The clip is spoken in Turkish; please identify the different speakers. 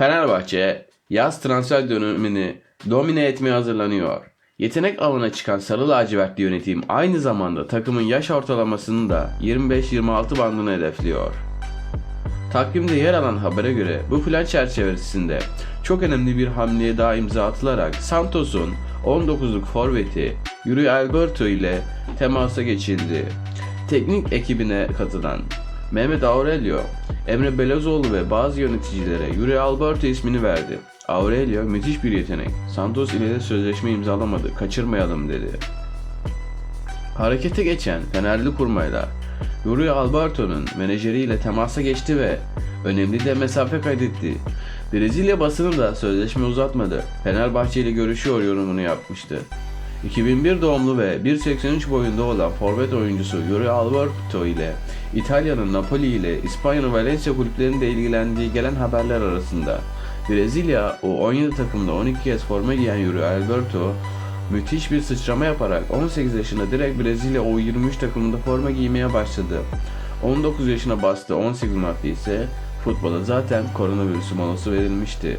Speaker 1: Fenerbahçe yaz transfer dönemini domine etmeye hazırlanıyor. Yetenek avına çıkan sarı lacivertli yönetim aynı zamanda takımın yaş ortalamasını da 25-26 bandını hedefliyor. Takvimde yer alan habere göre bu plan çerçevesinde çok önemli bir hamleye daha imza atılarak Santos'un 19'luk forveti Yuri Alberto ile temasa geçildi. Teknik ekibine katılan Mehmet Aurelio, Emre Belözoğlu ve bazı yöneticilere Yuri Alberto ismini verdi. Aurelio müthiş bir yetenek. Santos ile de sözleşme imzalamadı. Kaçırmayalım dedi. Harekete geçen Fenerli kurmaylar Yuri Alberto'nun menajeriyle temasa geçti ve önemli de mesafe kaydetti. Brezilya basını da sözleşme uzatmadı. Fenerbahçe ile görüşüyor yorumunu yapmıştı. 2001 doğumlu ve 1.83 boyunda olan forvet oyuncusu Yuri Alberto ile İtalya'nın Napoli ile İspanya'nın Valencia kulüplerinin de ilgilendiği gelen haberler arasında. Brezilya U17 takımında 12 kez forma giyen Yuri Alberto müthiş bir sıçrama yaparak 18 yaşında direkt Brezilya U23 takımında forma giymeye başladı. 19 yaşına bastı 18 Mart'ta ise futbola zaten koronavirüsü molası verilmişti.